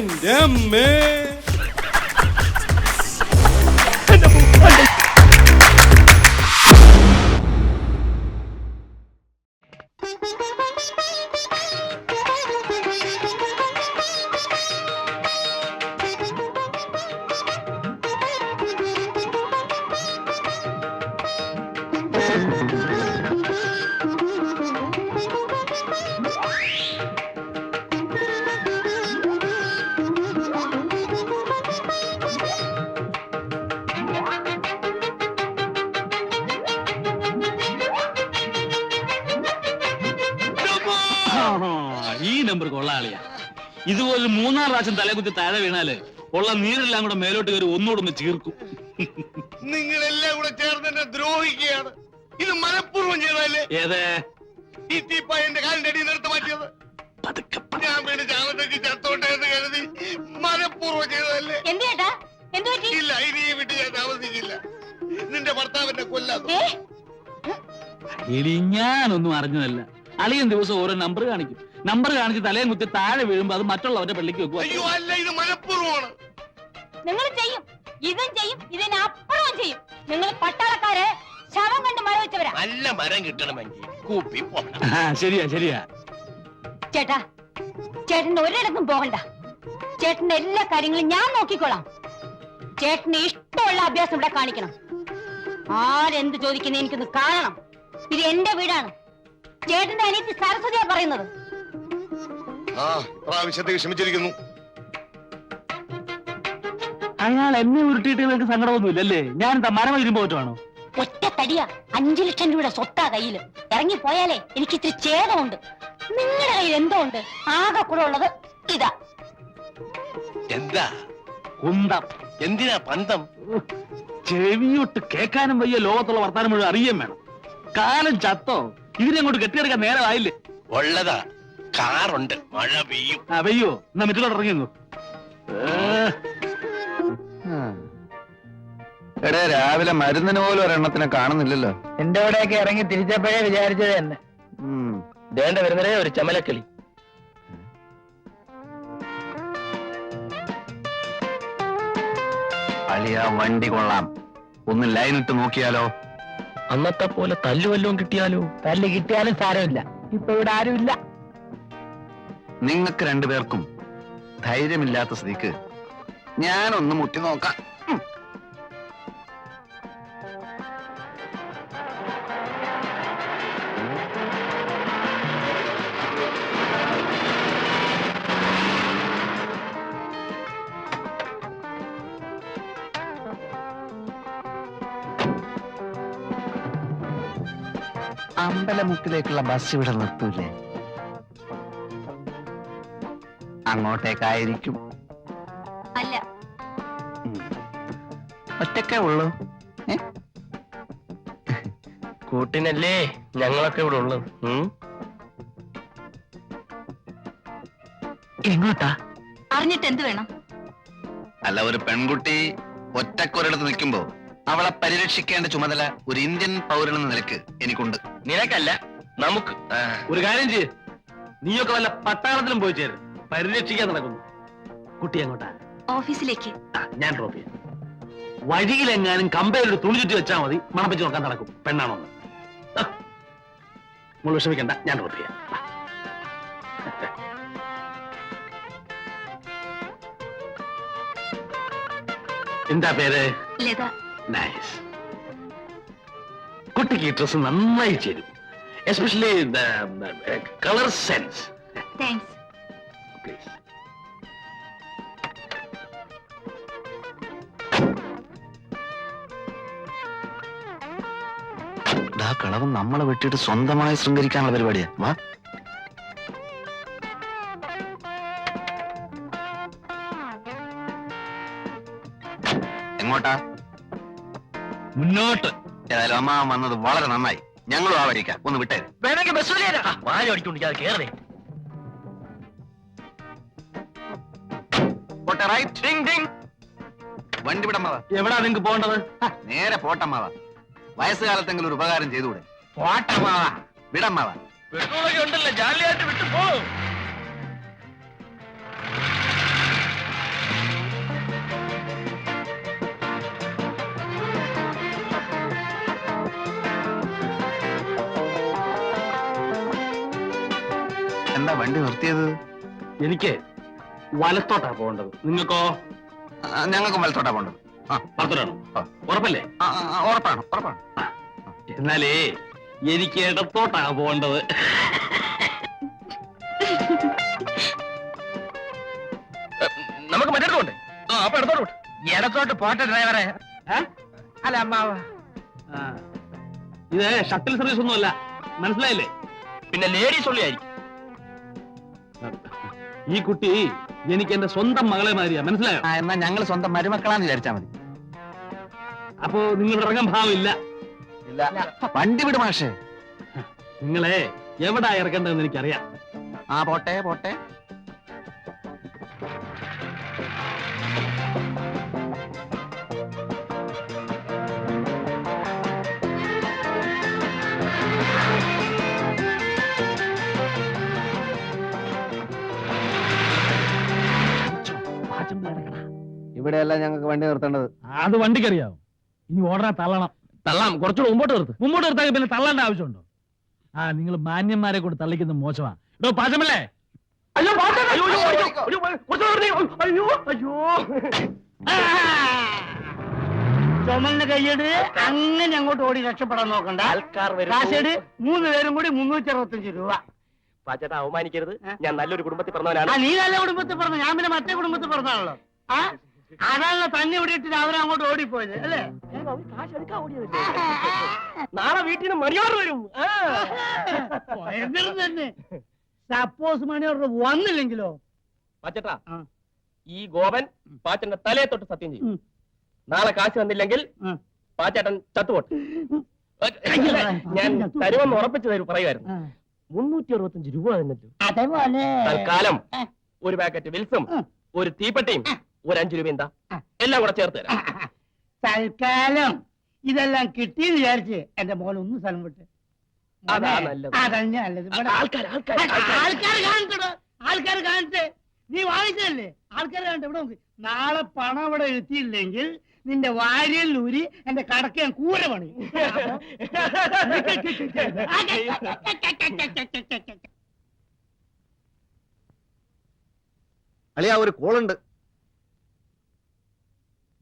എന്റെ അമ്മേ നമ്പർ കൊള്ളാളിയാ ഇതുപോലെ മൂന്നാം പ്രാവശ്യം തലകുത്തി താഴെ വീണാൽ ഉള്ള നീരെല്ലാം കൂടെ മേലോട്ട് കയറി ഒന്നുകൂടെ ഒന്ന് ചീർക്കും. നിങ്ങളെല്ലാം കൂടെ ചേർന്ന് എന്നെ ദ്രോഹിക്കുകയാണ്. ഇത് മനഃപൂർവം ചെയ്തല്ലേ ഏതേ? ഈ തീപ്പ എന്റെ കാലിന്റെ അടിയിൽ നിർത്ത് മാറ്റിയത്. പതുക്കെ ഞാൻ വീണ് ചാവത്തേക്ക് ചത്തോട്ടെ എന്ന് കരുതി മനഃപൂർവം ചെയ്തതല്ലേ? എന്ത് ചേട്ടാ? എന്ത് പറ്റി? ഇല്ല ഇനി ഈ വീട്ടിൽ ഞാൻ താമസിക്കില്ല നിന്റെ ഭർത്താവിനെ കൊല്ലാതെ? ഏ? എടി ഞാനൊന്നും അറിഞ്ഞതല്ല. അളിയൻ ദിവസം ഓരോ നമ്പർ കാണിക്കും. നമ്പർ കാണിച്ച് തലയും കുത്തി താഴെ വീഴുമ്പോ അത് മറ്റുള്ളവരുടെ പള്ളിക്ക് അയ്യോ വെക്കുക അല്ല ഇത് മനഃപൂർവമാണ്. നിങ്ങൾ ചെയ്യും ഇതും ചെയ്യും ഇതിനപ്പുറവും ചെയ്യും. നിങ്ങൾ പട്ടാളക്കാര് ശവം കണ്ട് മഴ വെച്ചവരാ. നല്ല മരം കിട്ടണമെങ്കിൽ കൂപ്പി പോകണം. ശരിയാ ശരിയാ. ചേട്ടാ ചേട്ടൻ ഒരിടത്തും പോകണ്ട. ചേട്ടന്റെ എല്ലാ കാര്യങ്ങളും ഞാൻ നോക്കിക്കോളാം. ചേട്ടന് ഇഷ്ടമുള്ള അഭ്യാസം ഇവിടെ കാണിക്കണം. ആരെന്ത് ചോദിക്കുന്ന എനിക്കൊന്ന് കാണണം. ഇത് എന്റെ വീടാണ്. ചേട്ടന്റെ അനിയത്തി സരസ്വതിയാ പറയുന്നത്. ആ ക്ഷമിച്ചിരിക്കുന്നു അയാൾ എന്നെ ഉരുട്ടിയിട്ട് നിങ്ങൾക്ക് സങ്കടമൊന്നുമില്ലല്ലേ? ഞാൻ എന്താ മരം ഇരുമ്പോ പറ്റുവാണോ ഒറ്റ തടിയാ. അഞ്ചു ലക്ഷം രൂപയുടെ സ്വത്താ കയ്യിൽ. ഇറങ്ങി പോയാലേ എനിക്ക് ഇത്തിരി ഛേദമുണ്ട്. നിങ്ങളുടെ കയ്യിൽ എന്തോ ഉണ്ട്? ആകെ കൂടെ ഉള്ളത് ഇതാ. എന്താ? കുന്തം. എന്തിനാ പന്തം? ചെവിയൊട്ട് കേൾക്കാനും വയ്യ ലോകത്തുള്ള വർത്താനം മുഴുവൻ അറിയാൻ വേണം. കാലം ചത്തോ? ഇതിനെ അങ്ങോട്ട് കെട്ടിയെടുക്കാൻ നേരമായില്ലേ? ഉള്ളതാ. കാറുണ്ട്. മഴ പെയ്യും. ആ വയ്യോ എന്നാ മറ്റുള്ള ഇറങ്ങിയോ എടേ രാവിലെ മരുന്നിന് പോലും ഒരെണ്ണത്തിനെ കാണുന്നില്ലല്ലോ. എന്റെ ഇവിടെയൊക്കെ ഇറങ്ങി തിരിച്ചപ്പോഴേ വിചാരിച്ചത് തന്നെ. ഉം. വേണ്ട വരുന്നതേ ഒരു ചമലക്കിളി. അളിയ വണ്ടി കൊള്ളാം. ഒന്ന് ലൈൻ ഇട്ട് നോക്കിയാലോ? അന്നത്തെ പോലെ തല്ലു വല്ലതും കിട്ടിയാലോ? തല്ല് കിട്ടിയാലും സാരമില്ല. ഇപ്പൊ ഇവിടെ ആരുമില്ല. നിങ്ങൾക്ക് രണ്ടുപേർക്കും ധൈര്യമില്ലാത്ത സ്ഥിതിക്ക് ഞാനൊന്ന് മുട്ടി നോക്കാം. അമ്പലമുക്കിലേക്കുള്ള ബസ് ഇവിടെ നിർത്തൂലേ അങ്ങോട്ടേക്കായിരിക്കും. അല്ല. ഒറ്റക്കേ ഉള്ളൂ? കൂട്ടിനല്ലേ ഞങ്ങളൊക്കെ ഇവിടെ ഉള്ളു? എങ്ങോട്ടാ അറിഞ്ഞിട്ട് എന്ത് വേണം? അല്ല ഒരു പെൺകുട്ടി ഒറ്റക്കൊരിടത്ത് നിൽക്കുമ്പോ അവളെ പരിരക്ഷിക്കേണ്ട ചുമതല ഒരു ഇന്ത്യൻ പൗരൻ എന്ന നിലയ്ക്ക് എനിക്കുണ്ട്. നിനക്കല്ല നമുക്ക്. ഒരു കാര്യം ചെയ്യ്. നീയൊക്കെ വല്ല പട്ടാളത്തിലും പോയി ചേരും. പരിരക്ഷിക്കാൻ നടക്കുന്നു. കുട്ടി അങ്ങോട്ടാ ഓഫീസിലേക്ക്. ഞാൻ ഡ്രോപ്പ് ചെയ്യാം. വഴിയിലെങ്ങാനും കമ്പയിലൊരു തുണി ചുറ്റി വെച്ചാൽ മതി. മണപ്പിച്ച് നോക്കാൻ നടക്കും. പെണ്ണാണോ നമ്മൾ. വിഷമിക്കണ്ട. ഞാൻ ഡ്രോപ്പ് ചെയ്യാം. ആ. എന്താ പേര്? നൈസ്. കുട്ടിക്ക് ഈ ഡ്രസ് നന്നായി ചേരും. Especially colour sense. താങ്ക്സ് ദാ കളവൻ നമ്മളെ വെട്ടിയിട്ട് സ്വന്തമായി ശൃംഗരിക്കാനുള്ള പരിപാടിയാ. വാ. എങ്ങോട്ടാ? മുന്നോട്ട്. ഏതായാലും അമ്മ വന്നത് വളരെ നന്നായി. ഞങ്ങളും ആ വഴിക്കാം. ഒന്ന് വിട്ടേ. വേണമെങ്കിൽ ബസ് വാഴ അടിക്കൊണ്ടിരിക്കാതെ കേറേ. വണ്ടി വിടമ്മവ. എവിടാ നിങ്ങക്ക് പോണ്ടത് നേരെ പോട്ടമ്മവ. വയസ്സുകാലത്തെങ്കിലും ഒരു ഉപകാരം ചെയ്തുകൂടെ? പോട്ടെ മാവാ. വിടമ്മാവാ ജാലിയായിട്ട് വിട്ടു എന്താ വണ്ടി നിർത്തിയത്? എനിക്ക് വലത്തോട്ടാ പോകേണ്ടത്. നിങ്ങൾക്കോ? ഞങ്ങൾക്കും വലത്തോട്ടാ പോകേണ്ടത്. ഉറപ്പല്ലേ? ഉറപ്പാണ് ഉറപ്പാണ്. എന്നാലേ എനിക്ക് ഇടത്തോട്ടാ പോകേണ്ടത്. നമുക്ക് മറ്റേ പോണ്ടേ ആ അപ്പൊ ഇടത്തോട്ട് പോട്ടെ. ഇടത്തോട്ട് പോട്ടെ ഡ്രൈവറെ. അല്ല അമ്മാവ. ഇത് ഷട്ടിൽ സർവീസ് ഒന്നുമല്ല. മനസ്സിലായില്ലേ? പിന്നെ ലേഡീസ് ഉള്ളിയായിരിക്കും. ഈ കുട്ടി എനിക്ക് എന്റെ സ്വന്തം മകളെ മാതിരിയാ. മനസ്സിലായോ? എന്നാ ഞങ്ങൾ സ്വന്തം മരുമക്കളാന്ന് വിചാരിച്ചാ മതി. അപ്പോ നിങ്ങൾ ഇറങ്ങാൻ ഭാവമില്ല ഇല്ല. വണ്ടി വിട് മാഷേ. നിങ്ങളെ എവിടാ ഇറക്കേണ്ടതെന്ന് എനിക്കറിയാം. ആ പോട്ടെ പോട്ടെ. ഇവിടെയല്ല ഞങ്ങൾക്ക് വണ്ടി നിർത്തേണ്ടത്. അത് വണ്ടിക്കറിയാവും? ഇനി ഓർഡറെ തള്ളണം. തള്ളാം. കുറച്ചുകൂടെ മുമ്പോട്ട് നിർത്ത്. മുമ്പോട്ട് നിർത്താൻ പിന്നെ തള്ളേണ്ട ആവശ്യമുണ്ടോ? ആ നിങ്ങൾ മാന്യന്മാരെ കൂടെ തള്ളിക്കുന്നത് മോശമാ. ഇടോ പാചമല്ലേ അയ്യോ! അയ്യോ, അയ്യോ, ചുമന്ന് കൈയ്യട് അങ്ങനെ അങ്ങോട്ട് ഓടി രക്ഷപ്പെടാൻ നോക്കണ്ട. ആൾക്കാർ കാശേട് മൂന്ന് പേരും കൂടി മുന്നൂറ്റി അറുപത്തഞ്ച് രൂപ. പാച്ചേട്ടാ അവമാനിക്കരുത്. ഞാൻ നല്ലൊരു കുടുംബത്തിൽ ആ പറഞ്ഞവനാണ് നീ നല്ല കുടുംബത്തിൽ പറഞ്ഞു ഞാൻ പിന്നെ മറ്റേ കുടുംബത്തിൽ പറഞ്ഞാണല്ലോ ആ? അതാണല്ലോ തന്നെ ഇവിടെ ഇട്ടിട്ട് അവരങ്ങോട്ട് ഓടിപ്പോയത് അല്ലേ? നാളെ വീട്ടിൽ നിന്ന് മണിയോർ വരും. ഭയങ്കരം തന്നെ. സപ്പോസ് മണിയോട് വന്നില്ലെങ്കിലോ? പാച്ചട്ടാ ഈ ഗോപൻ പാച്ചന്റെ തലയെ തൊട്ട് സത്യം ചെയ്യും. നാളെ കാശ് വന്നില്ലെങ്കിൽ. പാച്ചേട്ടൻ ചത്തുപോട്ട് ഞാൻ തരുമെന്ന് ഉറപ്പിച്ചു തരും പറയുമായിരുന്നു. മുന്നൂറ്റി അറുപത്തഞ്ച് രൂപ തന്നല്ലോ തൽക്കാലം ഒരു പാക്കറ്റ് വിൽസും ഒരു തീപ്പെട്ടിയും. ഒരു അഞ്ചു രൂപ എന്താ. എല്ലാം കൂടെ ചേർത്ത് തരാം. തൽക്കാലം ഇതെല്ലാം കിട്ടിയെന്ന് വിചാരിച്ച് എന്റെ മോൻ ഒന്ന് സ്ഥലം വിട്ട്. അതാ നല്ലത്. അതന്നെ നല്ലത്. ഇവിടെ ആൾക്കാർ ആൾക്കാർ ആൾക്കാർ കാണട്ടെടോ. ആൾക്കാർ കാണട്ടെ. നീ വാങ്ങിച്ചതല്ലേ ആൾക്കാർ കാണട്ടെ. ഇവിടെ നോക്ക്. നാളെ പണം ഇവിടെ എത്തിയില്ലെങ്കിൽ നിന്റെ വാരിയിൽ ഊരി എന്റെ കടക്ക് ഞാൻ കൂര പണി അളിയാ ഒരു കോളുണ്ട്.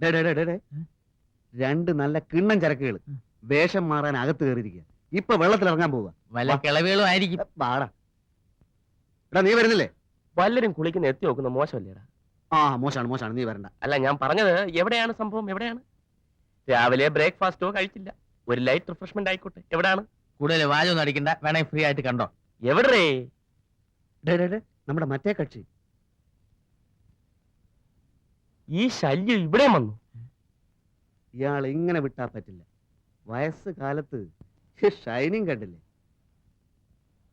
ഡേ, ഡേ, ഡേ, ഡേ. രണ്ട് നല്ല കിണ്ണൻ ചരക്കുകൾ. വേഷം മാറാൻ അകത്ത് കയറിയിരിക്കുക. ഇപ്പൊ വെള്ളത്തിൽ ഇറങ്ങാൻ പോവാ വല്ല കിളവുകളും ആയിരിക്കും. പാടാ എടാ നീ വരുന്നില്ലേ? വല്ലരും കുളിക്കുന്ന എത്തി നോക്കുന്ന മോശമല്ലേടാ ആ മോശമാണ് മോശമാണ്. നീ വരണ്ട. അല്ല ഞാൻ പറഞ്ഞത് എവിടെയാണ് സംഭവം? എവിടെയാണ്? രാവിലെ ബ്രേക്ക്ഫാസ്റ്റോ കഴിച്ചില്ല. ഒരു ലൈറ്റ് റിഫ്രഷ്മെന്റ് ആയിക്കോട്ടെ. എവിടെയാണ് കൂടുതൽ വാചൊന്നും അടിക്കണ്ട. വേണേ ഫ്രീ ആയിട്ട് കണ്ടോ? എവിടെ? ഡേ, ഡേ, ഡേ, നമ്മുടെ മറ്റേ കക്ഷി. ഈ ശല്യം ഇവിടെ വന്നു. ഇയാൾ ഇങ്ങനെ വിട്ടാ പറ്റില്ല. വയസ്സ് കാലത്ത് ഷൈനിങ് കണ്ടില്ലേ?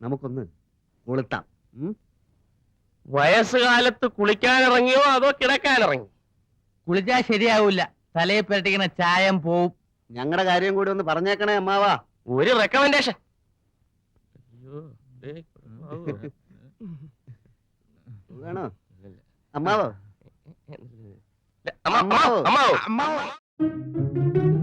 നമുക്കൊന്ന് കൊളുത്താം? വയസ്സുകാലത്ത് കുളിക്കാനിറങ്ങിയോ അതോ കിടക്കാനിറങ്ങി? കുളിച്ചാൽ ശരിയാവൂല. തലയെ പെരട്ടിക്കണ ചായം പോവും. ഞങ്ങളുടെ കാര്യം കൂടി ഒന്ന് പറഞ്ഞേക്കണേ അമ്മാവാ. ഒരു റെക്കമെൻഡേഷൻ വേണോ അമ്മാവോ? അമ്മാവോ അമ്മാവോ? അമ്മാവോ അമ്മ